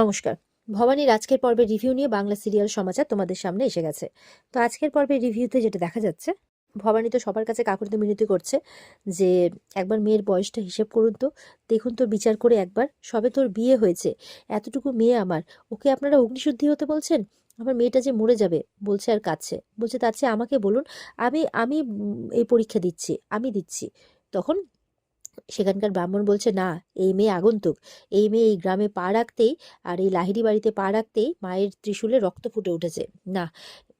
নমস্কার। ভবানীর আজকের পর্বের রিভিউ নিয়ে বাংলা সিরিয়াল সমাচার তোমাদের সামনে এসে গেছে। তো আজকের পর্বের রিভিউতে যেটা দেখা যাচ্ছে, ভবানী তো সবার কাছে কাকুরিতে মিনতি করছে যে, একবার মেয়ের বয়সটা হিসেব করুন তো, দেখুন তোর বিচার করে একবার, সবে তোর বিয়ে হয়েছে, এতটুকু মেয়ে আমার, ওকে আপনারা অগ্নিশুদ্ধি হতে বলছেন? আমার মেয়েটা যে মরে যাবে, বলছে আর কাছে বলছে তার চেয়ে আমাকে বলুন, আমি আমি এই পরীক্ষা দিচ্ছি, আমি দিচ্ছি, তখন সেখানকার ব্রাহ্মণ বলছে, না, এই মেয়ে আগন্তুক। এই মেয়ে এই গ্রামে পা রাখতেই আর এই লাহিড়ি বাড়িতে পা রাখতেই মায়ের ত্রিশূলে রক্ত ফুটে উঠেছে। না।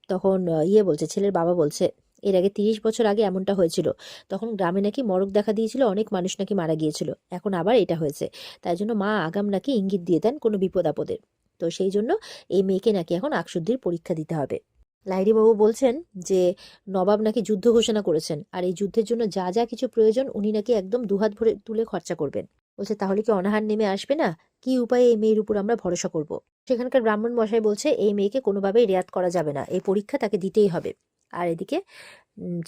তখন ইয়ে বলছে, ছেলের বাবা বলছে, এর আগে তিরিশ বছর আগে এমনটা হয়েছিল। তখন গ্রামে নাকি মরক দেখা দিয়েছিল, অনেক মানুষ নাকি মারা গিয়েছিল। এখন আবার এটা হয়েছে। তাই জন্য মা আগাম নাকি ইঙ্গিত দিয়ে দেন কোনো বিপদ আপদের। তো সেই জন্য এই মেয়েকে নাকি এখন আকশুদ্ধির পরীক্ষা দিতে হবে। লাহিড়ি বাবু বলছেন যে নবাব নাকি যুদ্ধ ঘোষণা করেছেন, আর এই যুদ্ধের জন্য যা যা কিছু প্রয়োজন উনি নাকি একদম দুহাত ভরে তুলে খরচা করবেন। বলছে, তাহলে কি অনাহার নেমে আসবে না? কি উপায়ে এই মেয়ের উপর আমরা ভরসা করব? সেখানকার ব্রাহ্মণ মশাই বলছে, এই মেয়েকে কোনোভাবেই রেয়াত করা যাবে না, এই পরীক্ষা তাকে দিতেই হবে। আর এদিকে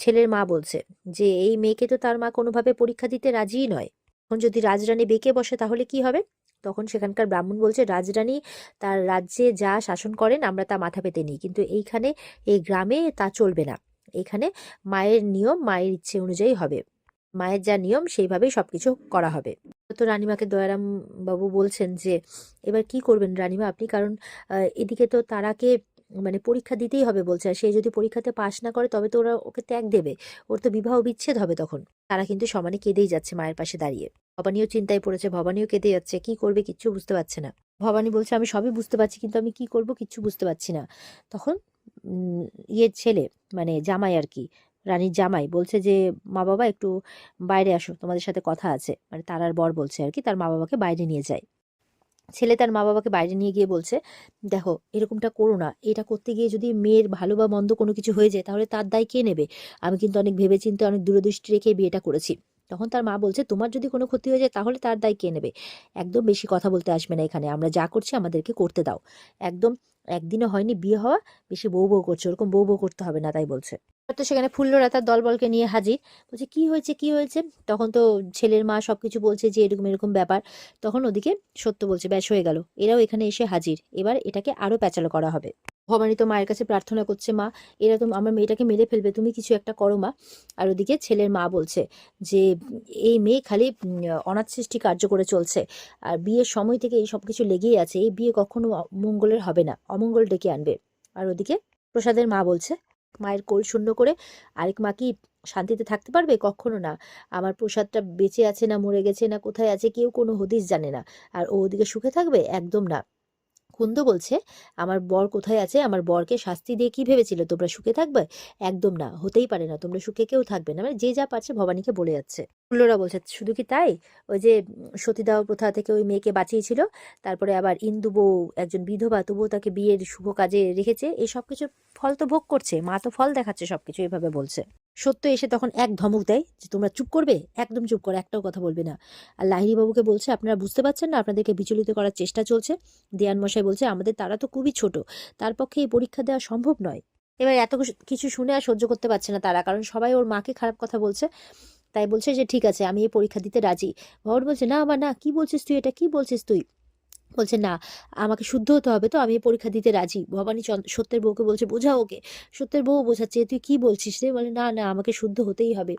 ছেলের মা বলছে যে, এই মেয়েকে তো তার মা কোনোভাবে পরীক্ষা দিতে রাজিই নয়। এখন যদি রাজরানী বেঁকে বসে তাহলে কি হবে? তখন সেখানকার ব্রাহ্মণ বলছে, রাজরানী, তার রাজ্যে যা শাসন করেন, আমরা তা মাথা পেতে নিই। কিন্তু এইখানে, এই গ্রামে তা চলবে না। এখানে মায়ের নিয়ম, মায়ের ইচ্ছে অনুযায়ী হবে। মায়ের যা নিয়ম, সেইভাবেই সবকিছু করা হবে। তো রানীমাকে দয়ারাম বাবু বলছেন যে, এবার কি করবেন রানীমা আপনি? কারণ এদিকে তো তারাকে মানে পরীক্ষা দিতেই হবে বলছে। আর সে যদি পরীক্ষাতে পাশ না করে, তবে তো ওরা ওকে ত্যাগ দেবে। ওর তো বিবাহ বিচ্ছেদ হবে তখন। তারা কিন্তু সমানে কেঁদেই যাচ্ছে মায়ের পাশে দাঁড়িয়ে। ভবানীও চিন্তায় পড়েছে, ভবানীও কেঁদে যাচ্ছে। কি করবে কিচ্ছু বুঝতে পারছে না। ভবানী বলছে, আমি সবই বুঝতে পারছি, কিন্তু আমি কি করব কিচ্ছু বুঝতে পারছি না। তখন ইয়ের ছেলে মানে জামাই আর কি, রানীর জামাই বলছে যে, মা বাবা, একটু বাইরে আসো, তোমাদের সাথে কথা আছে। মানে তারার বর বলছে আর কি, তার মা বাবাকে বাইরে নিয়ে যায়। ছেলে তার মা বাবাকে বাইরে নিয়ে গিয়ে বলছে, দেখো, এরকমটা করো না। এটা করতে গিয়ে যদি মেয়ের ভালো বা মন্দ কোনো কিছু হয়ে যায়, তাহলে তার দায় কে নেবে? আমি কিন্তু অনেক ভেবেচিন্তে, অনেক দূরদৃষ্টি রেখে বিয়েটা করেছি। তখন তার মা বলছে, তোমার যদি কোনো ক্ষতি হয়ে যায়, তাহলে তার দায় কে নেবে? একদম বেশি কথা বলতে আসবে না এখানে। আমরা যা করছি, আমাদেরকে করতে দাও। একদম, একদিনও হয়নি বিয়ে হওয়া, বেশি বউ বউ করছে, ওরকম বউ বউ করতে হবে না, তাই বলছে। তো সেখানে ফুল্লরা তার দলবলকে নিয়ে হাজির। বলছে, কি হয়েছে? কি হয়েছে? তখন তো ছেলের মা সবকিছু বলছে যে, এরকম এরকম ব্যাপার। তখন ওদিকে সত্য বলছে, ব্যাস, হয়ে গেল। এরাও এখানে এসে হাজির। এবার এটাকে আরও প্যাচালো করা হবে। ভবানী তো মায়ের কাছে প্রার্থনা করছে, মা, এরা তো, আমার মেয়েটাকে মেরে ফেলবে, তুমি কিছু একটা করো, মা। আর ওদিকে ছেলের মা বলছে যে, এই মেয়ে খালি অনাথ সৃষ্টি কার্য করে চলছে। আর বিয়ের সময় থেকে এই সব কিছু লেগেই আছে। এই বিয়ে কখনো মঙ্গলের হবে না। অমঙ্গল ডেকে আনবে। আর ওদিকে প্রসাদের মা বলছে মায়ের কোল শূন্য করে আরেক মা কি শান্তিতে থাকতে পারবে? কখনো না। আমার প্রসাদটা বেঁচে আছে না মরে গেছে না কোথায় আছে কেউ কোনো হদিস জানে না। আর ও ওদিকে সুখে থাকবে? একদম না। কুন্দ বলছে, আমার বর কোথায় আছে? আমার বরকে শাস্তি দিয়ে কি ভেবেছিল? তোমরা সুখে থাকবে? একদম না, হতেই পারে না, তোমরা সুখে কেউ থাকবে না। মানে যে যা পারছে ভবানীকে বলে যাচ্ছে। ফুল্লরা বলছে, শুধু কি তাই? ওই যে সতীদাহ প্রথা থেকে ওই মেয়েকে বাঁচিয়েছিল, তারপরে আবার ইন্দু বউ, একজন বিধবা, তবুও তাকে বিয়ের শুভ কাজে রেখেছে। এই সব কিছুর ফল তো ভোগ করছে, মা তো ফল দেখাচ্ছে সবকিছু, এভাবে বলছে। সত্য এসে তখন এক ধমক দেয় যে, তোমরা চুপ করবে? একদম চুপ করো, একটাও কথা বলবে না। আর লাহিড়ি বাবুকে বলছে, আপনারা বুঝতে পারছেন না, আপনাদেরকে বিচলিত করার চেষ্টা চলছে। দেয়ান মশাই বলছে, আমাদের তারা তো খুবই ছোট, তার পক্ষে এই পরীক্ষা দেওয়া সম্ভব নয়। এবার এত কিছু- শুনে আর সহ্য করতে পারছে না তারা, কারণ সবাই ওর মাকে খারাপ কথা বলছে। তাই বলছে যে, ঠিক আছে, আমি এই পরীক্ষা দিতে রাজি। ভবন বলছে, না আমার না, কি বলছিস তুই এটা? কি বলছিস তুই? বলছে, না, আমাকে শুদ্ধ হতে হবে তো, আমি পরীক্ষা দিতে রাজি। ভবানী সত্যের বউকে বলছে বোঝা ওকে। সত্যের বউ বোঝাচ্ছে, তুই কি বলছিস রে? বলে, না না, আমাকে শুদ্ধ হতেই হবে,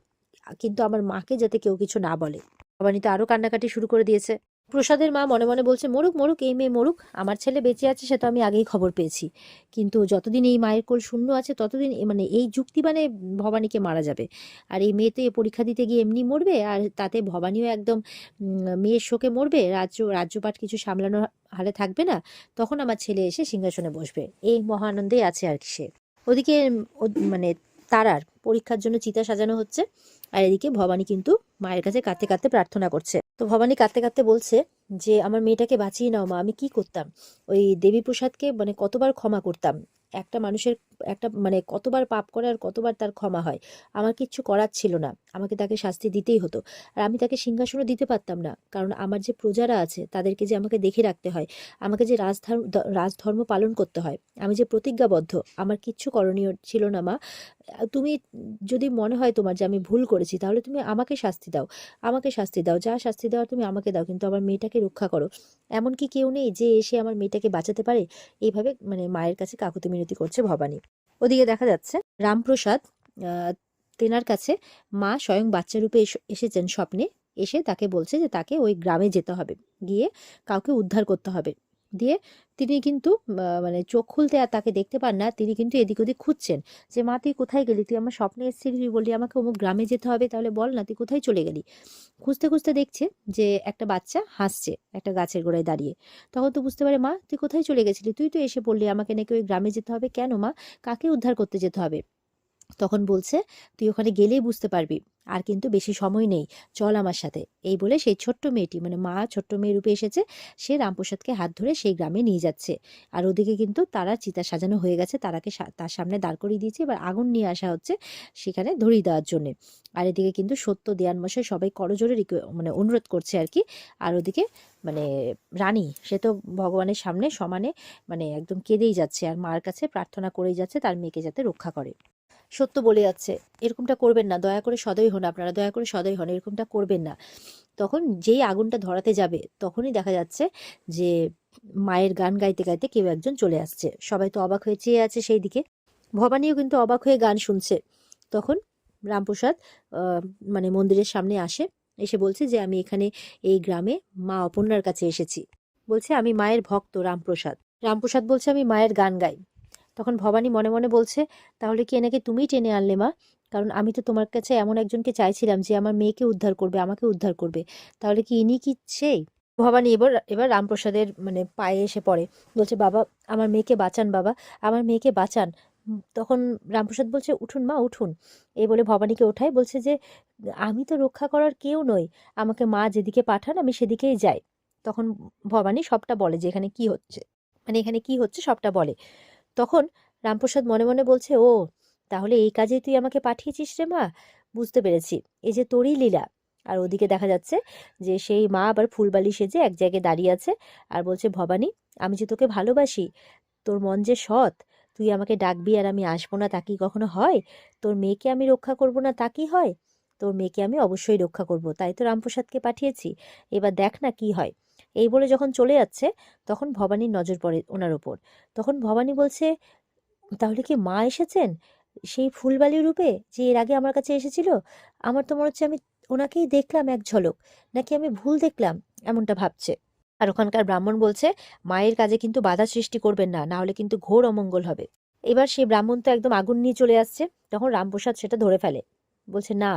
কিন্তু আমার মাকে যাতে কেউ কিছু না বলে। ভবানী তো আরও কান্নাকাটি শুরু করে দিয়েছে। প্রসাদের মা মনে মনে বলছে, মরুক মরুক, এই মেয়ে মরুক, আমার ছেলে বেঁচে আছে, সেটা আমি আগেই খবর পেয়েছি। কিন্তু যতদিন এই মায়ের কোল শূন্য আছে, ততদিন মানে এই যুক্তি মানে ভবানীকে মারা যাবে। আর এই মেয়ে তো এ পরীক্ষা দিতে গিয়ে এমনি মরবে, আর তাতে ভবানীও একদম মেয়ের শোকে মরবে, রাজ্য, রাজ্যপাট কিছু সামলানোর হালে থাকবে না, তখন আমার ছেলে এসে সিংহাসনে বসবে। এই মহানন্দে আছে আর কি সে। ওদিকে মানে তারার পরীক্ষার জন্য চিতা সাজানো হচ্ছে, আর এদিকে ভবানী কিন্তু মায়ের কাছে কাঁদতে কাঁদতে প্রার্থনা করছে। তো ভবানী কাঁদতে কাঁদতে বলছে যে, আমার মেয়েটাকে বাঁচিয়ে নাও মা, আমি কি করতাম? ওই দেবী প্রসাদকে মানে কতবার ক্ষমা করতাম। একটা মানুষের একটা মানে কতবার পাপ করে আর কতবার তার ক্ষমা হয়, আমার কিচ্ছু করার ছিল না। আমাকে তাকে শাস্তি দিতেই হতো। আর আমি তাকে সিংহাসনও দিতে পারতাম না। কারণ আমার যে প্রজারা আছে, তাদেরকে যে আমাকে দেখে রাখতে হয়, আমাকে যে রাজধর্ম রাজধর্ম পালন করতে হয়, আমি যে প্রতিজ্ঞাবদ্ধ, আমার কিচ্ছু করণীয় ছিল না, মা। তুমি যদি মনে হয় তোমার যে আমি ভুল করেছি, তাহলে তুমি আমাকে শাস্তি দাও। আমাকে শাস্তি দাও। যা শাস্তি দেওয়ার তুমি আমাকে দাও, কিন্তু আমার মেয়েটাকে রক্ষা করো। এমন কি কেউ নেই যে এসে আমার মেয়েটাকে বাঁচাতে পারে। এইভাবে মানে মায়ের কাছে কাকুতি মিনতি করছে ভবানী। ওদিকে দেখা যাচ্ছে রামপ্রসাদ তেনার কাছে মা স্বয়ং বাচ্চা রূপে এসেছেন স্বপ্নে। এসে তাকে বলছে যে তাকে ওই গ্রামে যেতে হবে। গিয়ে কাউকে উদ্ধার করতে হবে। দিয়ে তিনি কিন্তু মানে চোখ খুলতে আর তাকে দেখতে পান না। তিনি কিন্তু এদিক ওদিক খুঁজছেন যে, মা, তুই কোথায় গেলি? তুই আমার স্বপ্নে এসেছিলি, তুই বললি আমাকে অমুক গ্রামে যেতে হবে, তাহলে বল না, তুই কোথায় চলে গেলি? খুঁজতে খুঁজতে দেখছে যে, একটা বাচ্চা হাসছে একটা গাছের গোড়ায় দাঁড়িয়ে। তখন তো বুঝতে পারে, মা, তুই কোথায় চলে গেছিলি? তুই তো এসে বললি আমাকে নাকি ওই গ্রামে যেতে হবে। কেন মা? কাকে উদ্ধার করতে যেতে হবে? তখন বলছে, তুই ওখানে গেলেই বুঝতে পারবি। আর কিন্তু বেশি সময় নেই, চল আমার সাথে। এই বলে সেই ছোট্ট মেয়েটি মানে মা ছোট্ট মেয়ে রূপে এসেছে, সে রামপ্রসাদকে হাত ধরে সেই গ্রামে নিয়ে যাচ্ছে। আর ওদিকে কিন্তু তারা চিতা সাজানো হয়ে গেছে, তারাকে তার সামনে দাঁড় করিয়ে দিয়েছে, এবার আগুন নিয়ে আসা হচ্ছে সেখানে ধরিয়ে দেওয়ার জন্য। আর এদিকে কিন্তু সত্য দেয়ান মশাই সবাই করজোরে মানে অনুরোধ করছে আর কি। আর ওদিকে মানে রানী, সে তো ভগবানের সামনে সমানে মানে একদম কেঁদেই যাচ্ছে, আর মার কাছে প্রার্থনা করেই যাচ্ছে, তার মেয়েকে যাতে রক্ষা করে। সত্য বলে যাচ্ছে। এরকমটা করবেন না। দয়া করে সদয় হন আপনারা। দয়া করে সদয় হন। এরকমটা করবেন না। তখন যেই আগুনটা ধরাতে যাবে, তখনই দেখা যাচ্ছে যে মায়ের গান গাইতে গাইতে কেউ একজন চলে আসছে। সবাই তো অবাক হয়ে চেয়ে আছে সেই দিকে। ভবানীও কিন্তু অবাক হয়ে গান শুনছে। তখন রামপ্রসাদ মানে মন্দিরের সামনে আসে, এসে বলছে যে, আমি এখানে এই গ্রামে মা অপর্ণার কাছে এসেছি। বলছে, আমি মায়ের ভক্ত রামপ্রসাদ। রামপ্রসাদ বলছে, আমি মায়ের গান গাই। তখন ভবানী মনে মনে বলছে, তাহলে কি এনাকে তুমিই টেনে আনলে মা? কারণ আমি তো তোমার কাছে এমন একজনকে চাইছিলাম যে আমার মেয়েকে উদ্ধার করবে, আমাকে উদ্ধার করবে। তাহলে কি ইনি কি সেই? ভবানী এবার এবার রামপ্রসাদের মানে পায়ে এসে পড়ে। বলছে, বাবা, আমার মেয়েকে বাঁচান বাবা, আমার মেয়েকে বাঁচান। তখন রামপ্রসাদ বলছে, উঠুন মা, উঠুন। এই বলে ভবানীকে ওঠায়, বলছে যে, আমি তো রক্ষা করার কেউ নই, আমাকে মা যেদিকে পাঠান আমি সেদিকেই যাই। তখন ভবানী সবটা বলে যে, এখানে কি হচ্ছে? মানে এখানে কি হচ্ছে সবটা বলে। তখন রামপ্রসাদ মনে মনে বলছে, ও, তাহলে এই কাজে তুই আমাকে পাঠিয়েছিস রে মা? বুঝতে পেরেছি। এই যে তোরই লীলা। আর ওদিকে দেখা যাচ্ছে যে সেই মা আবার ফুলবালি সেজে এক জায়গায় দাঁড়িয়ে আছে আর বলছে, ভবানী, আমি যে তোকে ভালোবাসি, তোর মন যে সৎ, তুই আমাকে ডাকবি আর আমি আসব না, তা কি কখনো হয়? তোর মেয়েকে আমি রক্ষা করব না, তা কি হয়? তোর মেয়েকে আমি অবশ্যই রক্ষা করব, তাই তো রামপ্রসাদকে পাঠিয়েছি। এবার দেখ না কি হয়। এই বলে যখন চলে যাচ্ছে, তখন ভবানীর নজর পড়ে ওনার ওপর তখন ভবানী বলছে, তাহলে কি মা এসেছেন? সেই ফুলবালি রূপে যে এর আগে আমার কাছে এসেছিল, আমার তো মনে হচ্ছে আমি ওনাকেই দেখলাম এক ঝলক, নাকি আমি ভুল দেখলাম? এমনটা ভাবছে। আর ওখানকার ব্রাহ্মণ বলছে, মায়ের কাজে কিন্তু বাধা সৃষ্টি করবেন না না হলে কিন্তু ঘোর অমঙ্গল হবে। এবার সেই ব্রাহ্মণ তো একদম আগুন নিয়ে চলে আসছে, তখন রামপ্রসাদ সেটা ধরে ফেলে। বলছে, না।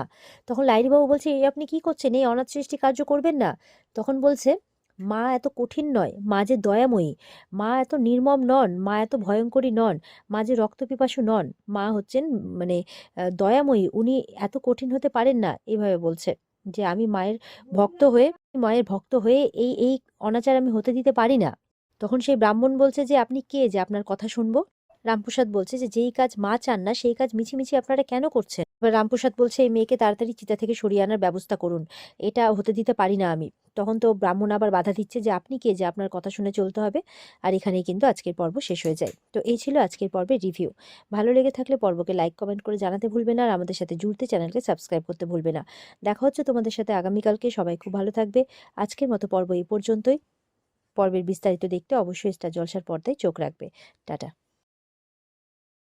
তখন লাইরিবাবু বলছে, এই আপনি কি করছেন? এই অনাথ সৃষ্টি কার্য করবেন না? তখন বলছে মা এত কঠিন নয়, মা যে দয়াময়ী। মা এত নির্মম নন, মা এত ভয়ঙ্করী নন, মা যে রক্তপিপাসু নন, মা হচ্ছেন মানে দয়াময়ী। উনি এত কঠিন হতে পারেন না এইভাবে বলছে যে আমি মায়ের ভক্ত হয়ে, মায়ের ভক্ত হয়ে এই এই অনাচার আমি হতে দিতে পারি না। তখন সেই ব্রাহ্মণ বলছে যে, আপনি কে যে আপনার কথা শুনব? রামপ্রসাদ বলছে যে, যেই কাজ মা চান না, সেই কাজ মিছিমিছি আপনারা কেন করছেন? রামপ্রসাদ বলছে, এই মেয়েকে তাড়াতাড়ি চিতা থেকে সরিয়ে আনার ব্যবস্থা করুন। এটা হতে দিতে পারি না আমি। তখন তো ব্রাহ্মণ আবার বাধা দিচ্ছে যে, আপনি কে? যে আপনার কথা শুনে চলতে হবে। আর এখানেই কিন্তু আজকের পর্ব শেষ হয়ে যায়। তো এই ছিল আজকের পর্বের রিভিউ। ভালো লেগে থাকলে পর্বকে লাইক, কমেন্ট করে জানাতে ভুলবে না আর আমাদের সাথে জুড়তে চ্যানেলকে সাবস্ক্রাইব করতে ভুলবে না। দেখা হচ্ছে তোমাদের সাথে আগামীকালকে। সবাই খুব ভালো থাকবে। আজকের মতো পর্ব এই পর্যন্তই। পর্বের বিস্তারিত দেখতে অবশ্যই স্টার জলসার পর্দায় চোখ রাখবে। টাটা।